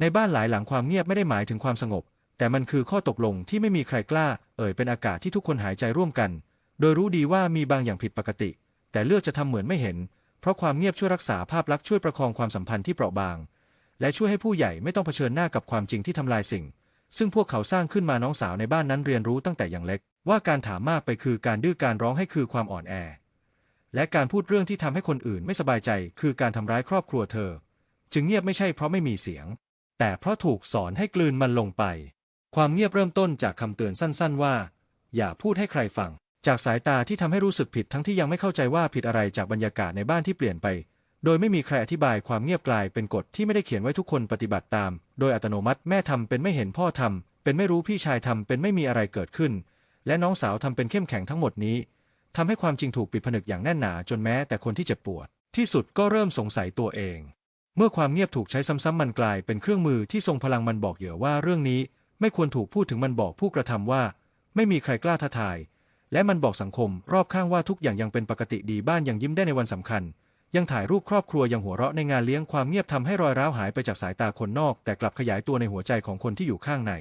ในบ้านหลายหลังความเงียบไม่ได้หมายถึงความสงบ แต่มันคือข้อตกลงที่ไม่มีใครกล้า เอ่ยเป็นอากาศที่ทุกคนหายใจร่วมกัน โดยรู้ดีว่ามีบางอย่างผิดปกติ แต่เลือกจะทำเหมือนไม่เห็น เพราะความเงียบช่วยรักษาภาพลักษณ์ช่วยประคองความสัมพันธ์ที่เปราะบาง และช่วยให้ผู้ใหญ่ไม่ต้องเผชิญหน้ากับความจริงที่ทำลายสิ่ง ซึ่งพวกเขาสร้างขึ้นมาน้องสาวในบ้านนั้นเรียนรู้ตั้งแต่อยังเล็ก ว่าการถามมากไปคือการดื้อการร้องให้คือความอ่อนแอ และการพูดเรื่องที่ทำให้คนอื่นไม่สบายใจ คือการทำร้ายครอบครัวเธอ จึงเงียบไม่ใช่เพราะไม่มีเสียง แต่เพราะถูกสอนให้กลืนมันลงไป ความเงียบเริ่มต้นจากคำเตือนสั้น ๆ ว่า อย่าพูดให้ใครฟัง จากสายตาที่ทำให้รู้สึกผิดทั้งที่ยังไม่เข้าใจว่าผิดอะไรจากบรรยากาศในบ้านที่เปลี่ยนไป โดยไม่มีใครอธิบายความเงียบกลายเป็นกฎที่ไม่ได้เขียนไว้ทุกคนปฏิบัติตาม โดยอัตโนมัติแม่ทำเป็นไม่เห็นพ่อทำเป็นไม่รู้พี่ชายทำเป็นไม่มีอะไรเกิดขึ้น และน้องสาวทำเป็นเข้มแข็งทั้งหมดนี้ทำให้ความจริงถูกปิดผนึกอย่างแน่นหนาจนแม้แต่คนที่เจ็บปวด ที่สุดก็เริ่มสงสัยตัวเอง เมื่อความเงียบถูกใช้ซ้ำๆมันกลายเป็นเครื่องมือที่ทรงพลังมันบอกเหยื่อว่าเรื่องนี้ไม่ควรถูกพูดถึงมันบอกผู้กระทำว่า ไม่มีใครกล้าท้าทาย และมันบอกสังคมรอบข้างว่าทุกอย่างยังเป็นปกติดีบ้านยังยิ้มได้ในวันสำคัญ ยังถ่ายรูปครอบครัวยังหัวเราะในงานเลี้ยงความเงียบทำให้รอยร้าวหายไปจากสายตาคนนอก แต่กลับขยายตัวในหัวใจของคนที่อยู่ข้างใน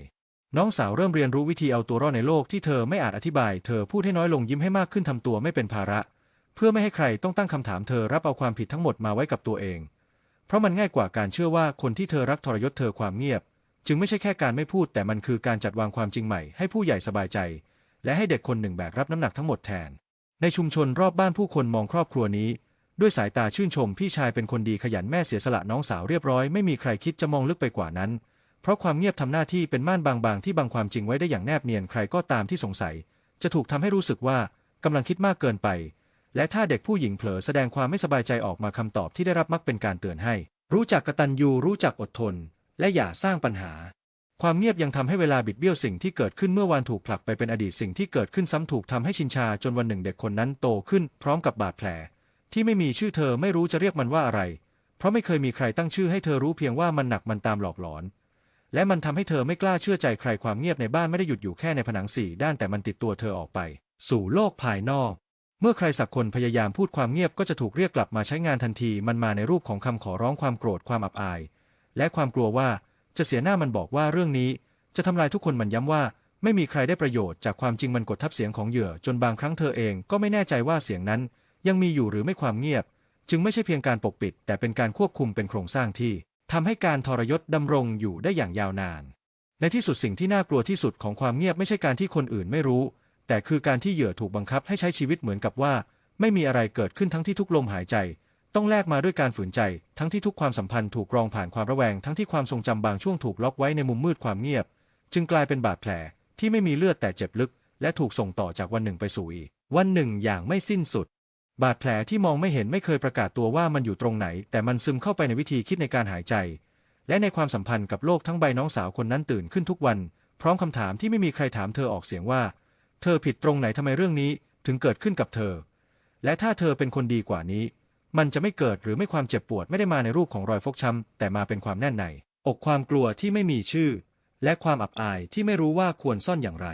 น้องสาวเริ่มเรียนรู้วิธีเอาตัวรอดในโลกที่เธอไม่อาจอธิบาย เธอพูดให้น้อยลงยิ้มให้มากขึ้นทำตัวไม่เป็นภาระ เพื่อไม่ให้ใครต้องตั้งคำถามเธอรับเอาความผิดทั้งหมดมาไว้กับตัวเอง ราะมันง่ายกว่าการเชื่อว่าคนที่เธอรักทรยศเธอความเงียบ จึงไม่ใช่แค่การไม่พูดแต่มันคือการจัดวางความจริงใหม่ให้ผู้ใหญ่สบายใจ และให้เด็กคนหนึ่งแบกรับน้ำหนักทั้งหมดแทน ในชุมชนรอบบ้านผู้คนมองครอบครัวนี้ ด้วยสายตาชื่นชมพี่ชายเป็นคนดีขยันแม่เสียสละน้องสาวเรียบร้อยไม่มีใครคิดจะมองลึกไปกว่านั้น เพราะความเงียบทำหน้าที่เป็นม่านบางๆ ที่บังความจริงไว้ได้อย่างแนบเนียนใครก็ตามที่สงสัย จะถูกทำให้รู้สึกว่ากำลังคิดมากเกินไป และถ้าเด็กผู้หญิงเผลอแสดงความไม่สบายใจออกมาคำตอบที่ได้รับมักเป็นการเตือนให้ รู้จักกตัญญูรู้จักอดทน และอย่าสร้างปัญหา ความเงียบยังทำให้เวลาบิดเบี้ยวสิ่งที่เกิดขึ้นเมื่อวานถูกผลักไปเป็นอดีตสิ่งที่เกิดขึ้นซ้ำถูกทำให้ชินชาจนวันหนึ่งเด็กคนนั้นโตขึ้น พร้อมกับบาดแผล ที่ไม่มีชื่อเธอไม่รู้จะเรียกมันว่าอะไร เพราะไม่เคยมีใครตั้งชื่อให้เธอรู้เพียงว่ามันหนักมันตามหลอกหลอน และมันทำให้เธอไม่กล้าเชื่อใจใครความเงียบในบ้านไม่ได้หยุดอยู่แค่ในผนังสี่ด้านแต่มันติดตัวเธอออกไป สู่โลกภายนอก เมื่อใครสักคนพยายามพูดความเงียบก็จะถูกเรียกกลับมาใช้งานทันที มันมาในรูปของคำขอร้องความโกรธความอับอาย และความกลัวว่าจะเสียหน้ามันบอกว่าเรื่องนี้ จะทำลายทุกคนมันย้ำว่า ไม่มีใครได้ประโยชน์จากความจริงมันกดทับเสียงของเหยื่อ จนบางครั้งเธอเองก็ไม่แน่ใจว่าเสียงนั้น ยังมีอยู่หรือไม่ความเงียบ จึงไม่ใช่เพียงการปกปิด แต่เป็นการควบคุมเป็นโครงสร้างที่ทำให้การทรยศดำรงอยู่ได้อย่างยาวนาน ในที่สุดสิ่งที่น่ากลัวที่สุดของความเงียบไม่ใช่การที่คนอื่นไม่รู้ แต่คือการที่เหยื่อถูกบังคับให้ใช้ชีวิตเหมือนกับว่า ไม่มีอะไรเกิดขึ้นทั้งที่ทุกลมหายใจ ต้องแลกมาด้วยการฝืนใจ ทั้งที่ทุกความสัมพันธ์ถูกกรองผ่านความระแวง ทั้งที่ความทรงจำบางช่วงถูกล็อกไว้ในมุมมืดความเงียบ จึงกลายเป็นบาดแผลที่ไม่มีเลือดแต่เจ็บลึก และถูกส่งต่อจากวันหนึ่งไปสู่อีกวันหนึ่งอย่างไม่สิ้นสุด บาดแผลที่มองไม่เห็นไม่เคยประกาศตัวว่ามันอยู่ตรงไหน แต่มันซึมเข้าไปในวิธีคิดในการหายใจ และในความสัมพันธ์กับโลกทั้งใบน้องสาวคนนั้นตื่นขึ้นทุกวัน พร้อมคำถามที่ไม่มีใครถามเธอออกเสียงว่า เธอผิดตรงไหนทำไมเรื่องนี้ถึงเกิดขึ้นกับเธอ และถ้าเธอเป็นคนดีกว่านี้ มันจะไม่เกิดหรือไม่ความเจ็บปวดไม่ได้มาในรูปของรอยฟกช้ำแต่มาเป็นความแน่นใน อกความกลัวที่ไม่มีชื่อ และความอับอายที่ไม่รู้ว่าควรซ่อนอย่างไร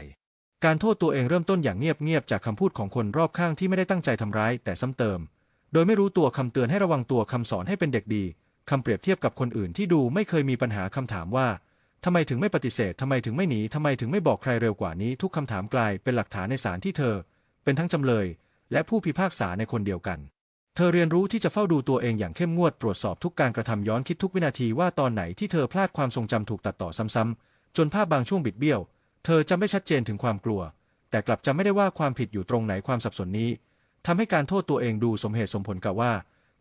การโทษตัวเองเริ่มต้นอย่างเงียบๆจากคำพูดของคนรอบข้างที่ไม่ได้ตั้งใจทำร้ายแต่ซ้ำเติม โดยไม่รู้ตัวคำเตือนให้ระวังตัวคำสอนให้เป็นเด็กดีคำเปรียบเทียบกับคนอื่นที่ดูไม่เคยมีปัญหาคำถามว่า ทำไมถึงไม่ปฏิเสธ ทำไมถึงไม่หนี ทำไมถึงไม่บอกใครเร็วกว่านี้ ทุกคำถามกลายเป็นหลักฐานในศาลที่เธอ เป็นทั้งจำเลย และผู้พิพากษาในคนเดียวกัน เธอเรียนรู้ที่จะเฝ้าดูตัวเองอย่างเข้มงวดตรวจสอบทุกการกระทำย้อนคิดทุกวินาทีว่าตอนไหนที่เธอพลาดความทรงจำถูกตัดต่อซ้ำๆ จนภาพบางช่วงบิดเบี้ยว เธอจำไม่ชัดเจนถึงความกลัว แต่กลับจำไม่ได้ว่าความผิดอยู่ตรงไหนความสับสนนี้ทำให้การโทษตัวเองดูสมเหตุสมผลกับว่า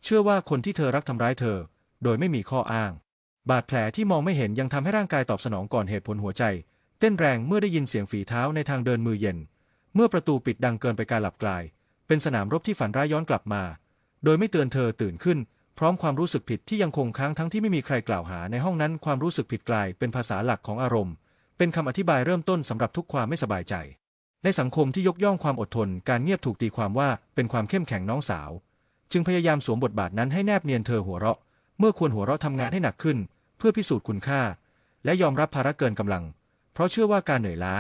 เชื่อว่าคนที่เธอรักทำร้ายเธอ โดยไม่มีข้ออ้าง บาดแผลที่มองไม่เห็นยังทำให้ร่างกายตอบสนองก่อนเหตุผลหัวใจ เต้นแรงเมื่อได้ยินเสียงฝีเท้าในทางเดินมือเย็น เมื่อประตูปิดดังเกินไปการหลับกลาย เป็นสนามรบที่ฝันร้ายย้อนกลับมา โดยไม่เตือนเธอตื่นขึ้น พร้อมความรู้สึกผิดที่ยังคงค้างทั้งที่ไม่มีใครกล่าวหาในห้องนั้นความรู้สึกผิดกลาย เป็นภาษาหลักของอารมณ์ เป็นคำอธิบายเริ่มต้นสำหรับทุกความไม่สบายใจ ในสังคมที่ยกย่องความอดทน การเงียบถูกตีความว่าเป็นความเข้มแข็งน้องสาว จึงพยายามสวมบทบาทนั้นให้แนบเนียนเธอหัวเราะ เมื่อควรหัวเราะทำงานให้หนักขึ้น เพื่อพิสูจน์คุณค่า และยอมรับภาระเกินกำลัง เพราะเชื่อว่าการเหนื่อยล้า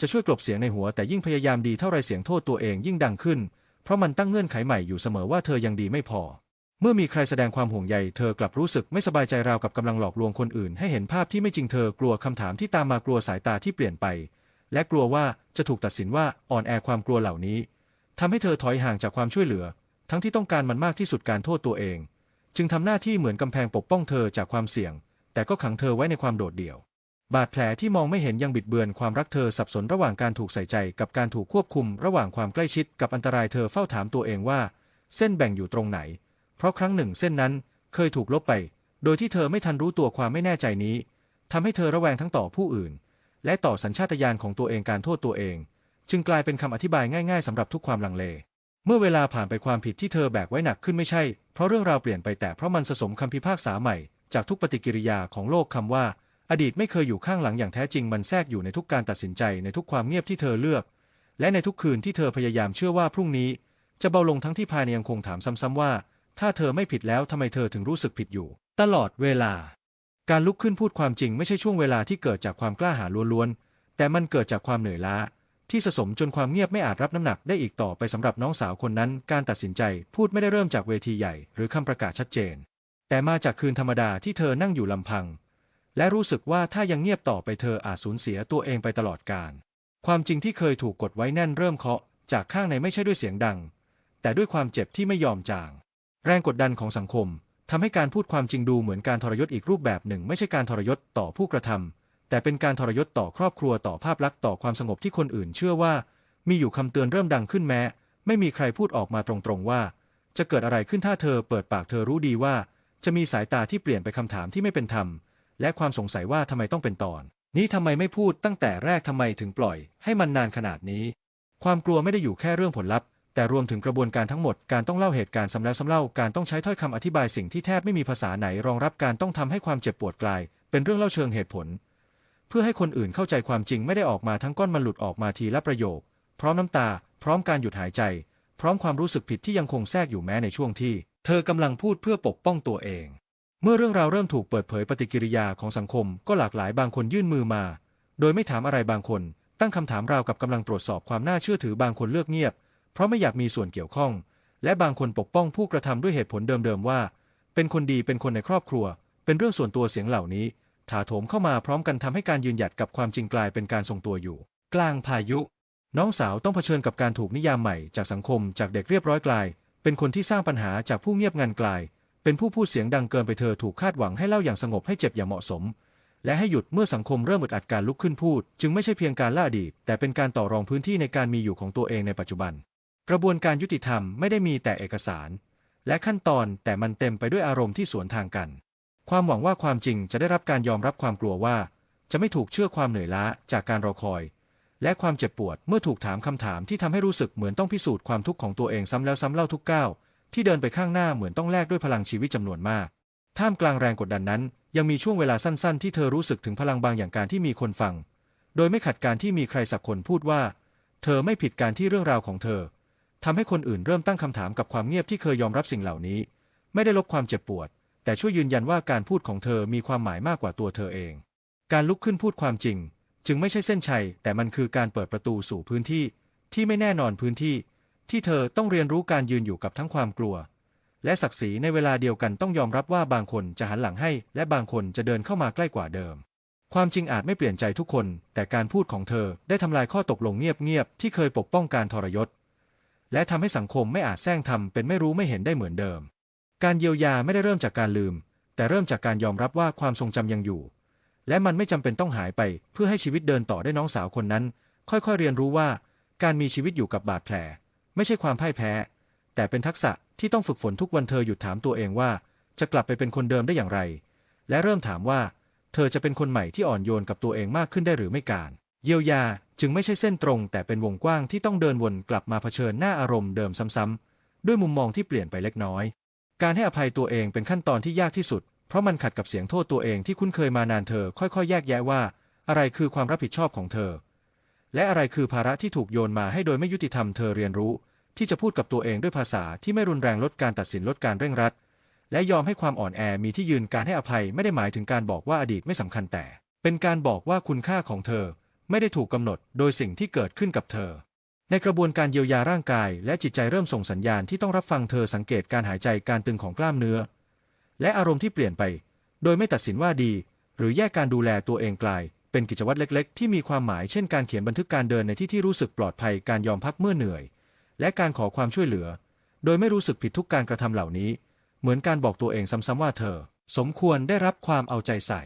จะช่วยกลบเสียงในหัวแต่ยิ่งพยายามดีเท่าไรเสียงโทษตัวเองยิ่งดังขึ้น เพราะมันตั้งเงื่อนไขใหม่อยู่เสมอว่าเธอยังดีไม่พอ เมื่อมีใครแสดงความห่วงใยเธอกลับรู้สึกไม่สบายใจราวกับกำลังหลอกลวงคนอื่น ให้เห็นภาพที่ไม่จริงเธอกลัวคำถามที่ตามมากลัวสายตาที่เปลี่ยนไป และกลัวว่าจะถูกตัดสินว่าอ่อนแอความกลัวเหล่านี้ทำให้เธอถอยห่างจากความช่วยเหลือ ทั้งที่ต้องการมันมากที่สุดการโทษตัวเอง จึงทำหน้าที่เหมือนกำแพงปกป้องเธอจากความเสี่ยง แต่ก็ขังเธอไว้ในความโดดเดี่ยว บาดแผลที่มองไม่เห็นยังบิดเบือนความรักเธอสับสนระหว่างการถูกใส่ใจกับการถูกควบคุมระหว่างความใกล้ชิดกับอันตรายเธอเฝ้าถามตัวเองว่า เส้นแบ่งอยู่ตรงไหน เพราะครั้งหนึ่งเส้นนั้นเคยถูกลบไป โดยที่เธอไม่ทันรู้ตัวความไม่แน่ใจนี้ทำให้เธอระแวงทั้งต่อผู้อื่น และต่อสัญชาตญาณของตัวเองการโทษตัวเอง จึงกลายเป็นคำอธิบายง่ายๆสำหรับทุกความลังเลเมื่อเวลาผ่านไปความผิดที่เธอแบกไว้หนักขึ้นไม่ใช่ เพราะเรื่องราวเปลี่ยนไปแต่เพราะมันสะสมคำพิพากษาใหม่ จากทุกปฏิกิริยาของโลกคำว่า อดีตไม่เคยอยู่ข้างหลังอย่างแท้จริงมันแทรกอยู่ในทุกการตัดสินใจในทุกความเงียบที่เธอเลือก และในทุกคืนที่เธอพยายามเชื่อว่าพรุ่งนี้ จะเบาลงทั้งที่ภายในยังคงถามซ้ำๆว่า ถ้าเธอไม่ผิดแล้วทำไมเธอถึงรู้สึกผิดอยู่ ตลอดเวลา การลุกขึ้นพูดความจริงไม่ใช่ช่วงเวลาที่เกิดจากความกล้าหาญล้วนๆแต่มันเกิดจากความเหนื่อยล้าที่สะสมจนความเงียบไม่อาจรับน้ำหนักได้อีกต่อไปสำหรับน้องสาวคนนั้น การตัดสินใจพูดไม่ได้เริ่มจากเวทีใหญ่ หรือคำประกาศชัดเจน แต่มาจากคืนธรรมดาที่เธอนั่งอยู่ลำพัง และรู้สึกว่าถ้ายังเงียบต่อไปเธออาจสูญเสียตัวเองไปตลอดกาลความจริงที่เคยถูกกดไว้แน่นเริ่มเคาะจากข้างในไม่ใช่ด้วยเสียงดัง แต่ด้วยความเจ็บที่ไม่ยอมจาง แรงกดดันของสังคมทำให้การพูดความจริงดูเหมือนการทรยศอีกรูปแบบหนึ่ง ไม่ใช่การทรยศต่อผู้กระทำแต่เป็นการทรยศต่อครอบครัวต่อภาพลักษณ์ต่อความสงบที่คนอื่นเชื่อว่า มีอยู่คำเตือนเริ่มดังขึ้นแม้ ไม่มีใครพูดออกมาตรงๆว่า จะเกิดอะไรขึ้นถ้าเธอเปิดปากเธอรู้ดีว่า จะมีสายตาที่เปลี่ยนไปคำถามที่ไม่เป็นธรรม และความสงสัยว่าทำไมต้องเป็นตอน นี้ทำไมไม่พูดตั้งแต่แรกทำไมถึงปล่อย ให้มันนานขนาดนี้ ความกลัวไม่ได้อยู่แค่เรื่องผลลัพธ์ แต่รวมถึงกระบวนการทั้งหมดการต้องเล่าเหตุการณ์ซ้ำแล้วซ้ำเล่าการต้องใช้ถ้อยคำอธิบายสิ่งที่แทบไม่มีภาษาไหนรองรับการต้องทำให้ความเจ็บปวดกลาย เป็นเรื่องเล่าเชิงเหตุผล เพื่อให้คนอื่นเข้าใจความจริงไม่ได้ออกมาทั้งก้อนมันหลุดออกมาทีละประโยค พร้อมน้ำตา พร้อมการหยุดหายใจ พร้อมความรู้สึกผิดที่ยังคงแทรกอยู่แม้ในช่วงที่ เธอกำลังพูดเพื่อปกป้องตัวเอง เมื่อเรื่องราวเริ่มถูกเปิดเผยปฏิกิริยาของสังคมก็หลากหลายบางคนยื่นมือมา โดยไม่ถามอะไรบางคน ตั้งคำถามราวกับกำลังตรวจสอบความน่าเชื่อถือบางคนเลือกเงียบ เพราะไม่อยากมีส่วนเกี่ยวข้อง และบางคนปกป้องผู้กระทำด้วยเหตุผลเดิมๆว่า เป็นคนดีเป็นคนในครอบครัว เป็นเรื่องส่วนตัวเสียงเหล่านี้ ถาโถมเข้ามาพร้อมกันทำให้การยืนหยัดกับความจริงกลายเป็นการทรงตัวอยู่ กลางพายุ น้องสาวต้องเผชิญกับการถูกนิยามใหม่จากสังคมจากเด็กเรียบร้อยกลาย เป็นคนที่สร้างปัญหาจากผู้เงียบงันกลาย เป็นผู้พูดเสียงดังเกินไปเธอถูกคาดหวังให้เล่าอย่างสงบให้เจ็บอย่างเหมาะสม และให้หยุดเมื่อสังคมเริ่มอึดอัดการลุกขึ้นพูด จึงไม่ใช่เพียงการล่าอดีตแต่เป็นการต่อรองพื้นที่ในการมีอยู่ของตัวเองในปัจจุบัน กระบวนการยุติธรรมไม่ได้มีแต่เอกสาร และขั้นตอนแต่มันเต็มไปด้วยอารมณ์ที่สวนทางกัน ความหวังว่าความจริงจะได้รับการยอมรับความกลัวว่า จะไม่ถูกเชื่อความเหนื่อยล้าจากการรอคอย และความเจ็บปวดเมื่อถูกถามคำถามที่ทำให้รู้สึกเหมือนต้องพิสูจน์ความทุกข์ของตัวเองซ้ำแล้วซ้ำเล่าทุกก้าวที่เดินไปข้างหน้าเหมือนต้องแลกด้วยพลังชีวิตจำนวนมาก ท่ามกลางแรงกดดันนั้น ยังมีช่วงเวลาสั้นๆ ที่เธอรู้สึกถึงพลังบางอย่างการที่มีคนฟัง โดยไม่ขัดการที่มีใครสักคนพูดว่า เธอไม่ผิดการที่เรื่องราวของเธอทำให้คนอื่นเริ่มตั้งคำถามกับความเงียบที่เคยยอมรับสิ่งเหล่านี้ ไม่ได้ลบความเจ็บปวด แต่ช่วยยืนยันว่าการพูดของเธอมีความหมายมากกว่าตัวเธอเอง การลุกขึ้นพูดความจริง จึงไม่ใช่เส้นชัย แต่มันคือการเปิดประตูสู่พื้นที่ ที่ไม่แน่นอนพื้นที่ ที่เธอต้องเรียนรู้การยืนอยู่กับทั้งความกลัว และศักดิ์ศรีในเวลาเดียวกันต้องยอมรับว่าบางคนจะหันหลังให้ และบางคนจะเดินเข้ามาใกล้กว่าเดิม ความจริงอาจไม่เปลี่ยนใจทุกคน แต่การพูดของเธอได้ทำลายข้อตกลงเงียบๆที่เคยปกป้องการทรยศ และทำให้สังคมไม่อาจแซงทำเป็นไม่รู้ไม่เห็นได้เหมือนเดิม การเยียวยาไม่ได้เริ่มจากการลืม แต่เริ่มจากการยอมรับว่าความทรงจำยังอยู่ และมันไม่จำเป็นต้องหายไป เพื่อให้ชีวิตเดินต่อได้น้องสาวคนนั้น ค่อยๆเรียนรู้ว่า การมีชีวิตอยู่กับบาดแผล ไม่ใช่ความพ่ายแพ้ แต่เป็นทักษะที่ต้องฝึกฝนทุกวันเธอหยุดถามตัวเองว่า จะกลับไปเป็นคนเดิมได้อย่างไร และเริ่มถามว่า เธอจะเป็นคนใหม่ที่อ่อนโยนกับตัวเองมากขึ้นได้หรือไม่การ เยียวยาจึงไม่ใช่เส้นตรง แต่เป็นวงกว้างที่ต้องเดินวนกลับมาเผชิญหน้าอารมณ์เดิมซ้ำๆด้วยมุมมองที่เปลี่ยนไปเล็กน้อย การให้อภัยตัวเองเป็นขั้นตอนที่ยากที่สุด เพราะมันขัดกับเสียงโทษตัวเองที่คุ้นเคยมานานเธอค่อยๆ แยกแยะว่า อะไรคือความรับผิดชอบของเธอ และอะไรคือภาระที่ถูกโยนมาให้โดยไม่ยุติธรรมเธอเรียนรู้ ที่จะพูดกับตัวเองด้วยภาษาที่ไม่รุนแรงลดการตัดสินลดการเร่งรัด และยอมให้ความอ่อนแอมีที่ยืนการให้อภัยไม่ได้หมายถึงการบอกว่าอดีตไม่สำคัญแต่ เป็นการบอกว่าคุณค่าของเธอ ไม่ได้ถูกกำหนดโดยสิ่งที่เกิดขึ้นกับเธอในกระบวนการเยียวยาร่างกายและจิตใจเริ่มส่งสัญญาณที่ต้องรับฟังเธอสังเกตการหายใจการตึงของกล้ามเนื้อ และอารมณ์ที่เปลี่ยนไป โดยไม่ตัดสินว่าดี หรือแยกการดูแลตัวเองกลาย เป็นกิจวัตรเล็ก ๆ ที่มีความหมายเช่นการเขียนบันทึกการเดินในที่ที่รู้สึกปลอดภัยการยอมพักเมื่อเหนื่อย และการขอความช่วยเหลือ โดยไม่รู้สึกผิดทุกการกระทำเหล่านี้ เหมือนการบอกตัวเองซ้ำๆว่าเธอ สมควรได้รับความเอาใจใส่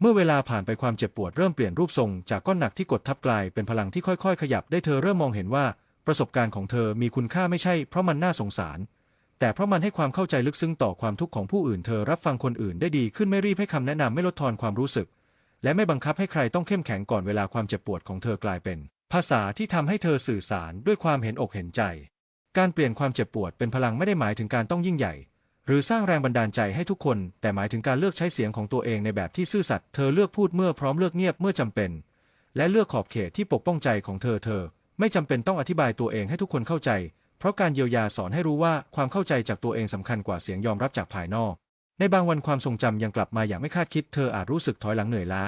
เมื่อเวลาผ่านไปความเจ็บปวดเริ่มเปลี่ยนรูปทรงจากก้อนหนักที่กดทับกลายเป็นพลังที่ค่อยๆ ขยับได้เธอเริ่มมองเห็นว่า ประสบการณ์ของเธอมีคุณค่าไม่ใช่เพราะมันน่าสงสาร แต่เพราะมันให้ความเข้าใจลึกซึ้งต่อความทุกข์ของผู้อื่นเธอรับฟังคนอื่นได้ดีขึ้นไม่รีบให้คำแนะนำไม่ลดทอนความรู้สึก และไม่บังคับให้ใครต้องเข้มแข็งก่อนเวลาความเจ็บปวดของเธอกลายเป็น ภาษาที่ทำให้เธอสื่อสารด้วยความเห็นอกเห็นใจ การเปลี่ยนความเจ็บปวดเป็นพลังไม่ได้หมายถึงการต้องยิ่งใหญ่ หรือสร้างแรงบันดาลใจให้ทุกคน แต่หมายถึงการเลือกใช้เสียงของตัวเองในแบบที่ซื่อสัตย์เธอเลือกพูดเมื่อพร้อมเลือกเงียบเมื่อจำเป็น และเลือกขอบเขตที่ปกป้องใจของเธอเธอ ไม่จำเป็นต้องอธิบายตัวเองให้ทุกคนเข้าใจ เพราะการเยียวยาสอนให้รู้ว่าความเข้าใจจากตัวเองสำคัญกว่าเสียงยอมรับจากภายนอก ในบางวันความทรงจำยังกลับมาอย่างไม่คาดคิด เธออาจรู้สึกถอยหลังเหนื่อยล้า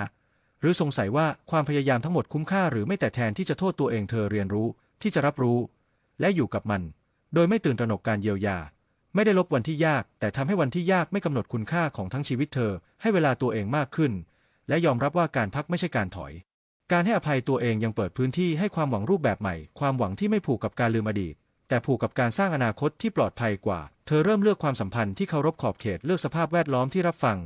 หรือสงสัยว่าความพยายามทั้งหมดคุ้มค่าหรือไม่แต่แทนที่จะโทษตัวเองเธอเรียนรู้ ที่จะรับรู้ และอยู่กับมัน โดยไม่ตื่นตระหนกการเยียวยา ไม่ได้ลบวันที่ยาก แต่ทำให้วันที่ยากไม่กำหนดคุณค่าของทั้งชีวิตเธอ ให้เวลาตัวเองมากขึ้น และยอมรับว่าการพักไม่ใช่การถอย การให้อภัยตัวเองยังเปิดพื้นที่ให้ความหวังรูปแบบใหม่ ความหวังที่ไม่ผูกกับการลืมอดีต แต่ผูกกับการสร้างอนาคตที่ปลอดภัยกว่า เธอเริ่มเลือกความสัมพันธ์ที่เคารพขอบเขตเลือกสภาพแวดล้อมที่รับฟัง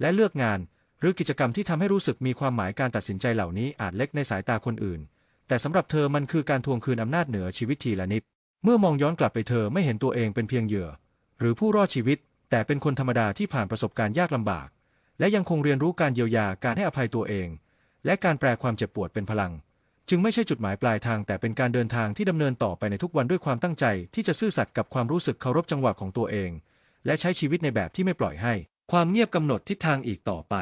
และเลือกงาน หรือกิจกรรมที่ทำให้รู้สึกมีความหมายการตัดสินใจเหล่านี้อาจเล็กในสายตาคนอื่น แต่สำหรับเธอมันคือการทวงคืนอำนาจเหนือชีวิตทีละนิด เมื่อมองย้อนกลับไปเธอไม่เห็นตัวเองเป็นเพียงเหยื่อ หรือผู้รอดชีวิต แต่เป็นคนธรรมดาที่ผ่านประสบการณ์ยากลำบาก และยังคงเรียนรู้การเยียวยาการให้อภัยตัวเอง และการแปลความเจ็บปวดเป็นพลัง จึงไม่ใช่จุดหมายปลายทางแต่เป็นการเดินทางที่ดำเนินต่อไปในทุกวันด้วยความตั้งใจที่จะซื่อสัตย์กับความรู้สึกเคารพจังหวะของตัวเอง และใช้ชีวิตในแบบที่ไม่ปล่อยให้ ความเงียบกำหนดทิศทางอีกต่อไป